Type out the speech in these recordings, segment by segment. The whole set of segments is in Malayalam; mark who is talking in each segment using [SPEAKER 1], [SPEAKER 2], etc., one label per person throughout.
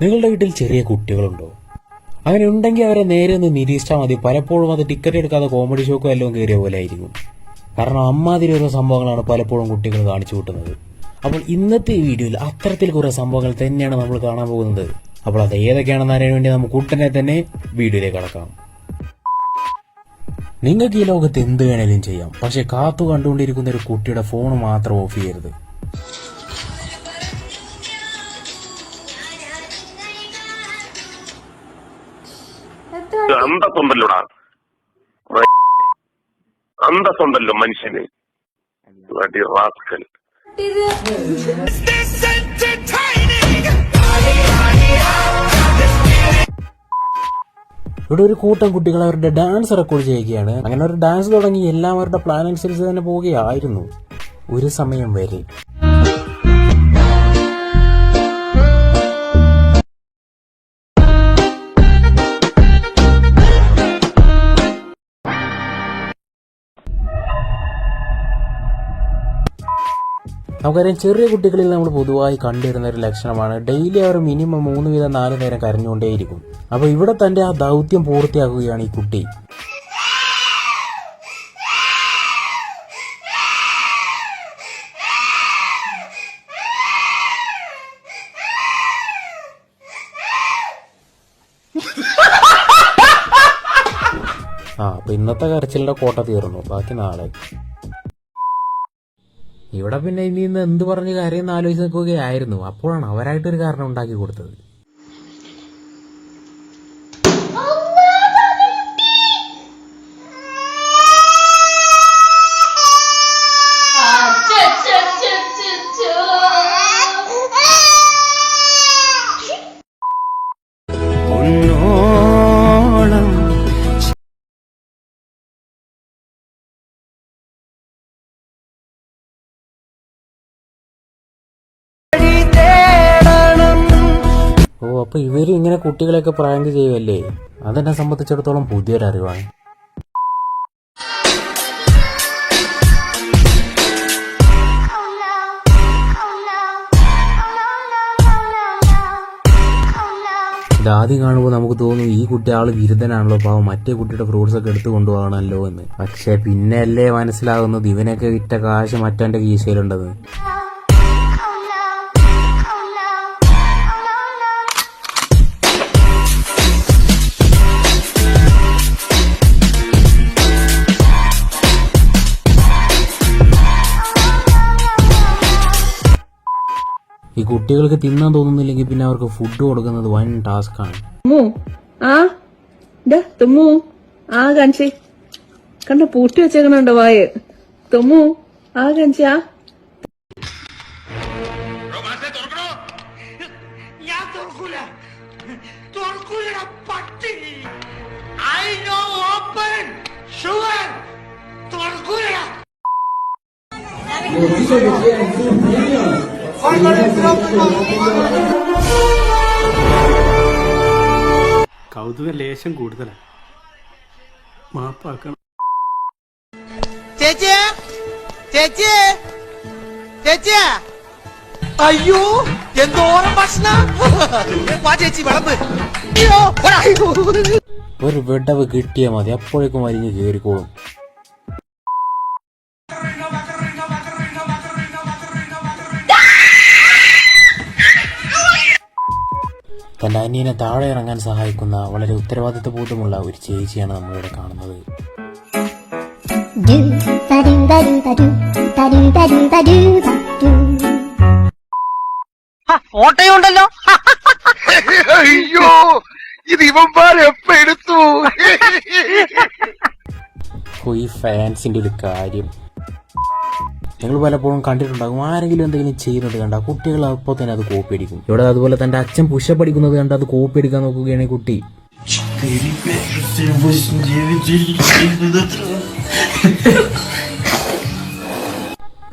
[SPEAKER 1] നിങ്ങളുടെ വീട്ടിൽ ചെറിയ കുട്ടികളുണ്ടോ? അങ്ങനെ ഉണ്ടെങ്കിൽ അവരെ നേരെ ഒന്ന് നിരീക്ഷിച്ചാൽ മതി. പലപ്പോഴും അത് ടിക്കറ്റ് എടുക്കാതെ കോമഡി ഷോക്കോ എല്ലാം കയറിയ പോലെ ആയിരിക്കും. കാരണം അമ്മാതിരി ഓരോ സംഭവങ്ങളാണ് പലപ്പോഴും കുട്ടികൾ കാണിച്ചു കൂട്ടുന്നത്. അപ്പോൾ ഇന്നത്തെ ഈ വീഡിയോയിൽ അത്തരത്തിൽ കുറെ സംഭവങ്ങൾ തന്നെയാണ് നമ്മൾ കാണാൻ പോകുന്നത്. അപ്പോൾ അത് ഏതൊക്കെയാണെന്ന് അറിയാൻ വേണ്ടി നമുക്ക് ഉടനെ തന്നെ വീഡിയോയിലേക്ക് കടക്കാം. നിങ്ങൾക്ക് ഈ ലോകത്ത് എന്ത് വേണേലും ചെയ്യാം. പക്ഷെ കാത്തു കണ്ടുകൊണ്ടിരിക്കുന്ന ഒരു കുട്ടിയുടെ ഫോൺ മാത്രം ഓഫ് ചെയ്യരുത്.
[SPEAKER 2] അന്തസ്സുണ്ടല്ലോടാ അന്തസ്വന്തല്ലോ മനുഷ്യന് റാസ്കൽ
[SPEAKER 1] ഇവിടെ ഒരു കൂട്ടം കുട്ടികൾ അവരുടെ ഡാൻസ് റെക്കോർഡ് ചെയ്യുകയാണ്. അങ്ങനെ ഒരു ഡാൻസ് തുടങ്ങി എല്ലാം അവരുടെ പ്ലാൻ അനുസരിച്ച് തന്നെ പോവുകയായിരുന്നു. ഒരു സമയം വരെ. നമുക്കറിയാം ചെറിയ കുട്ടികളിൽ നമ്മൾ പൊതുവായി കണ്ടിരുന്ന ഒരു ലക്ഷണമാണ്. ഡെയിലി അവർ മിനിമം മൂന്ന് വീതം നാല് നേരം കരഞ്ഞുകൊണ്ടേയിരിക്കും. അപ്പോൾ ഇവിടെ തന്റെ ആ ദൗത്യം പൂർത്തിയാക്കുകയാണ് ഈ കുട്ടി. ആ അപ്പൊ ഇന്നത്തെ കരച്ചിലിന്റെ കോട്ട തീർന്നു. ബാക്കി നാളെ. ഇവിടെ പിന്നെ ഇനി എന്ത് പറഞ്ഞ് കാര്യം ആലോചിച്ച് നിൽക്കുകയായിരുന്നു. അപ്പോഴാണ് അവരായിട്ടൊരു കാരണം ഉണ്ടാക്കി കൊടുത്തത്. ഓ ഇവർ ഇങ്ങനെ കുട്ടികളെയൊക്കെ പ്രാങ്ക് ചെയ്യുമല്ലേ അതെന്നെ സംബന്ധിച്ചിടത്തോളം പുതിയൊരറിവാണ് ആദ്യം കാണുമ്പോൾ നമുക്ക് തോന്നും ഈ കുട്ടി ആൾ ബിരുദനാണല്ലോ പാവം മറ്റേ കുട്ടിയുടെ ഫ്രൂട്ട്സ് ഒക്കെ എടുത്തു കൊണ്ടുപോകണമല്ലോ എന്ന്. പക്ഷെ പിന്നെ അല്ലേ മനസ്സിലാകുന്നത് ഇവനൊക്കെ വിറ്റ കാശ് മറ്റവന്റെ കീശയിലുണ്ടെന്ന് കുട്ടികൾക്ക് തിന്നാൻ തോന്നുന്നില്ലെങ്കിൽ പിന്നെ അവർക്ക് ഫുഡ് കൊടുക്കുന്നത് വൻ ടാസ്ക് ആണ്.
[SPEAKER 3] തുമ്മു. ആ കാണിച്ചേ. കണ്ട പൂട്ടി വെച്ചേക്കണുണ്ടോ വായ. തൊമ്മു. ആ കാണിച്ചാ
[SPEAKER 4] തുറക്കൂല. തുറക്കൂല പട്ടി. ഐ നോ ഓപ്പൺ ഷുവർ തുറക്കൂല
[SPEAKER 5] കൗതുക ലേശം കൂടുതലാണ്. മാപ്പാക്കണം.
[SPEAKER 4] ചേച്ചി ചേച്ചി ചേച്ചി അയ്യോ എന്തോരം ഭക്ഷണ? വാ ചേച്ചി വിളമ്പ്. അയ്യോ
[SPEAKER 1] ഒരു വിടവ് കിട്ടിയാൽ മതി. അപ്പോഴേക്കും വലിഞ്ഞ് കയറിക്കോളും തന്റെ അനിയനെ താഴെ ഇറങ്ങാൻ സഹായിക്കുന്ന വളരെ ഉത്തരവാദിത്വ ബോധമുള്ള ഒരു ചേച്ചിയാണ് നമ്മളിവിടെ കാണുന്നത്.
[SPEAKER 4] ഓട്ടയുണ്ടല്ലോ.
[SPEAKER 2] അയ്യോ ഇത് ഇവന്മാരെപ്പ എടുത്തു?
[SPEAKER 1] ഈ ഫാൻസിന്റെ ഒരു കാര്യം. നിങ്ങൾ പലപ്പോഴും കണ്ടിട്ടുണ്ടാകും. ആരെങ്കിലും എന്തെങ്കിലും ചെയ്യുന്നത് കണ്ട കുട്ടികൾ അപ്പോൾ തന്നെ അത് കോപ്പി അടിക്കും. ഇവിടെ അതുപോലെ തന്റെ അച്ഛൻ പുഷപ്പ് അടിക്കുന്നത് കണ്ട് അത് കോപ്പി അടിക്കാൻ നോക്കുകയാണ് കുട്ടി.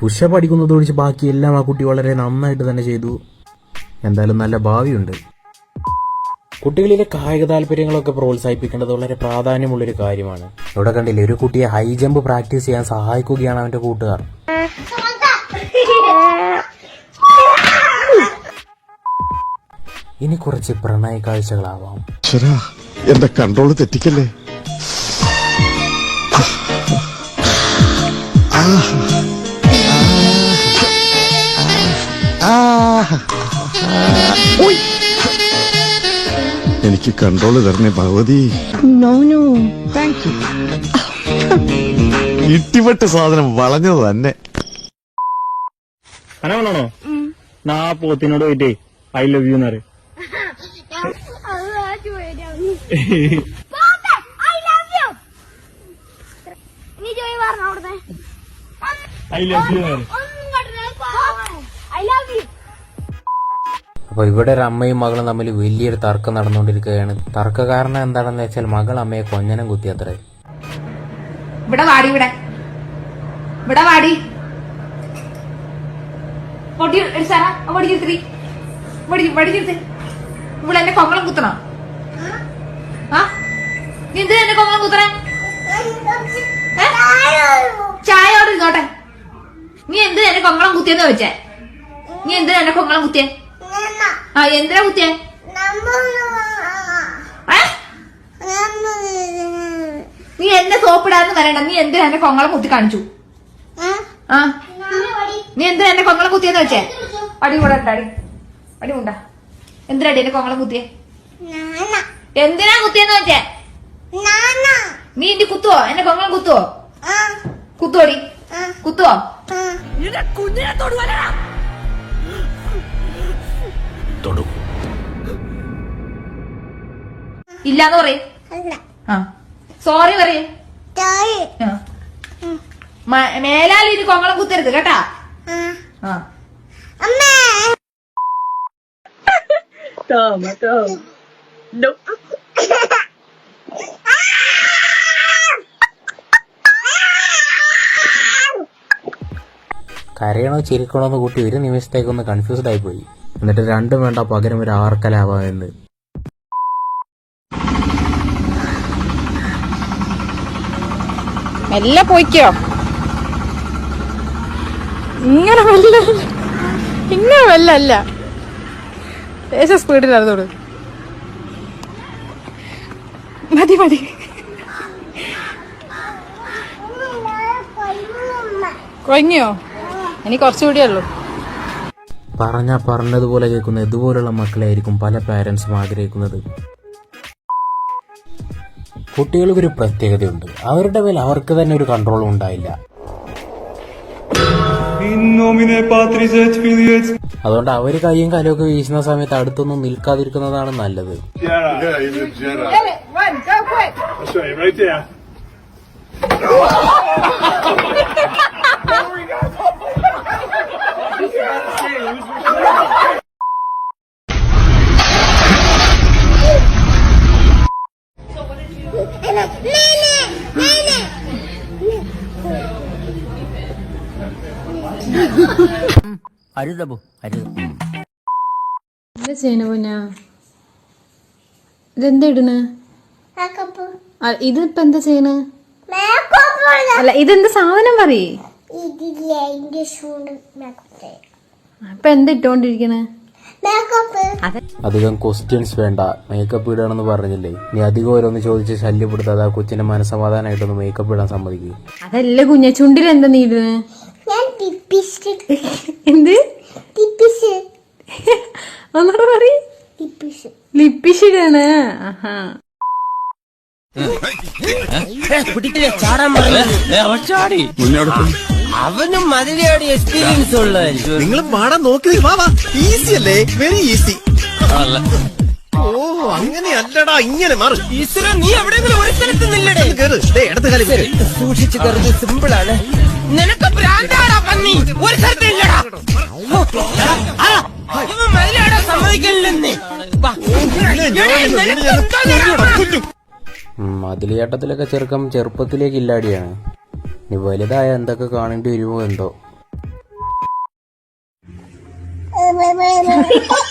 [SPEAKER 1] പുഷപ്പ് അടിക്കുന്നത് ഒഴിച്ച് ബാക്കി എല്ലാം ആ കുട്ടി വളരെ നന്നായിട്ട് തന്നെ ചെയ്തു. എന്തായാലും നല്ല ഭാവിയുണ്ട്. കുട്ടികളിലെ കായിക താല്പര്യങ്ങളൊക്കെ പ്രോത്സാഹിപ്പിക്കേണ്ടത് വളരെ പ്രാധാന്യമുള്ള ഒരു കാര്യമാണ്. ഇവിടെ കണ്ടില്ലേ ഒരു കുട്ടിയെ ഹൈ ജമ്പ് പ്രാക്ടീസ് ചെയ്യാൻ സഹായിക്കുകയാണ് അവന്റെ കൂട്ടുകാർ. ഇനി കുറച്ച് പ്രണയ കാഴ്ചകളാവാം.
[SPEAKER 6] ശരാ എന്റെ കൺട്രോൾ തെറ്റിക്കല്ലേ? എനിക്ക് കൺട്രോൾ തരണേ ഭഗവതി. ഇട്ടിപ്പെട്ട് സാധനം വളഞ്ഞത് തന്നെ.
[SPEAKER 7] അനാണോ നാ പോത്തിനോട് പോയിട്ടേ ഐ ലവ് യു
[SPEAKER 8] എന്നറി
[SPEAKER 7] ഐ ലവ് യു
[SPEAKER 1] അപ്പോൾ ഇവിടെ ഒരു അമ്മയും മകളും തമ്മിൽ വലിയൊരു തർക്കം നടന്നുകൊണ്ടിരിക്കുകയാണ്. തർക്ക കാരണം എന്താണെന്ന് വെച്ചാൽ മകൾ അമ്മയെ കൊഞ്ഞനം കുത്തിയത്രേ.
[SPEAKER 9] ഇവിടെ വാടി ഇവിടെ. ഇവിടെ വാടി. ഇവിടെ എന്നെ കൊങ്ങളം കുത്തണോ. ആ? നീ എന്തിനാ എന്നെ കൊങ്ങളം കുത്തണേ? ചായ ഇരുന്നോട്ടെ. നീ എന്തിനാ എന്നെ കൊങ്ങളം കുത്തിയെന്ന് വെച്ചേ നീ എന്തിനാ എന്നെ കൊങ്ങളം കുത്തിയേ? ആ എന്തിനാ കുത്തിയെ? നീ എന്നെ സോപ്പിടാന്ന് പറയണ്ട. നീ എന്തിനാ എന്നെ കൊങ്ങളെ കുത്തി കാണിച്ചു? ആ? നീ എന്തിനാ എന്നെ കൊങ്ങളെ കുത്തിയെന്ന് വെച്ചേ? അടി കൂടെ അടി. അടി ഉണ്ടാ എന്തിനാടി എന്നെ കൊങ്ങളെ കുത്തിയെ? എന്തിനാ കുത്തിയെന്ന് വെച്ചേ? നീ ഇന്റെ കുത്തുവോ? എന്നെ കൊങ്ങളെ കുത്തുവോ? കുത്തുവോടി? കുത്തുവോ? കുഞ്ഞിനെ തൊടുവല്ലടാ ഇല്ലാന്ന് പറയും. ആ. സോറി പറയേ. മേലാൽ ഇനി കൊങ്ങളം കുത്തരുത് കേട്ടാ? ആ.
[SPEAKER 3] Toma, toma. No.
[SPEAKER 1] കരയണോ ചിരിക്കണോ എന്ന് കൂട്ടി ഒരു നിമിഷത്തേക്കൊന്ന് കൺഫ്യൂസ്ഡ് ആയിപ്പോയി എന്നിട്ട് രണ്ടും വേണ്ട പകരം ഒരു ആർക്കലാവാമെന്ന്
[SPEAKER 9] മെല്ലെ പോയിക്കോ. ഇങ്ങനെ വല്ല ഇങ്ങനെ വല്ല അല്ല. ദേശ സ്പീഡിലായിരുന്നോട് മതി മതി. കൊഞ്ഞോ ഇനി കുറച്ചുകൂടിയേ ഉള്ളൂ.
[SPEAKER 1] പറഞ്ഞ പറഞ്ഞതുപോലെ കേൾക്കുന്ന ഇതുപോലുള്ള മക്കളായിരിക്കും പല പാരൻസും ആഗ്രഹിക്കുന്നത്. കുട്ടികൾക്കൊരു പ്രത്യേകതയുണ്ട്. അവരുടെ മേൽ അവർക്ക് തന്നെ ഒരു കൺട്രോളും ഉണ്ടായില്ല. അതുകൊണ്ട് അവർ കൈയും കാലുമൊക്കെ വീശുന്ന സമയത്ത് അടുത്തൊന്നും നിൽക്കാതിരിക്കുന്നതാണ് നല്ലത്.
[SPEAKER 9] എന്താ ചെയ്യണ പൊന്ന? ഇതെന്താ ഇടണ് ഇതിപ്പോ എന്താ ചെയ്യണ? അല്ല ഇതെന്താ സാധനം പറയേ? ഇപ്പൊ എന്താ ഇട്ടോണ്ടിരിക്കണേ?
[SPEAKER 8] മേക്കപ്പ്.
[SPEAKER 1] അധികം ക്വസ്റ്റ്യൻസ് വേണ്ട. മേക്കപ്പ് ഇടണമെന്ന് പറഞ്ഞില്ലേ? നീ അധികം ഓരോന്ന് ചോദിച്ച് ശല്യപ്പെടുത്താതെ ആ കൊച്ചിന്റെ മനസമാധാനമായിട്ടൊന്ന് മേക്കപ്പ് ഇടാൻ സമ്മതിക്കും.
[SPEAKER 9] അതല്ല കുഞ്ഞ ചുണ്ടിൽ എന്താ നീ ഇടണ്
[SPEAKER 8] ഞാൻ ടിപ്പിസ്റ്റ്
[SPEAKER 9] എന്ത്?
[SPEAKER 8] ടിപ്പിസ്
[SPEAKER 9] ഒന്നൂടെ പറ
[SPEAKER 8] ടിപ്പിസ്
[SPEAKER 9] ലിപ്പിഷിടാണ് ആഹാ.
[SPEAKER 4] അവനും മതിലയോട് എക്സ്പീരിയൻസ് ഉള്ളതല്ലേ
[SPEAKER 6] നിങ്ങൾ പാടാൻ നോക്കി വാ വാ. ഈസി അല്ലേ? വെരി ഈസി ഓ അങ്ങനെയല്ലടാ ഇങ്ങനെ മാറി.
[SPEAKER 4] ഈശ്വര നീ എവിടെയെങ്കിലും ഒരു സ്ഥലത്ത് നില്ലടേ.
[SPEAKER 6] കേറ്. ദേ, ഇടത് കാലി.
[SPEAKER 4] സൂക്ഷിച്ചു കയറുന്നത് സിമ്പിൾ ആണ്. നിനക്ക് ഭ്രാന്താടാ പന്നി. ഒരു സ്ഥലത്ത് ഇല്ലടാ ഇവൻ മതിലാടാ ഉത്തരവാ.
[SPEAKER 1] മതിലിയാട്ടത്തിലൊക്കെ ചെറുക്കം ചെറുപ്പത്തിലേക്ക് ഇല്ലാടിയാണ്. നീ വലുതായ എന്തൊക്കെ കാണേണ്ടി വരുമോ എന്തോ?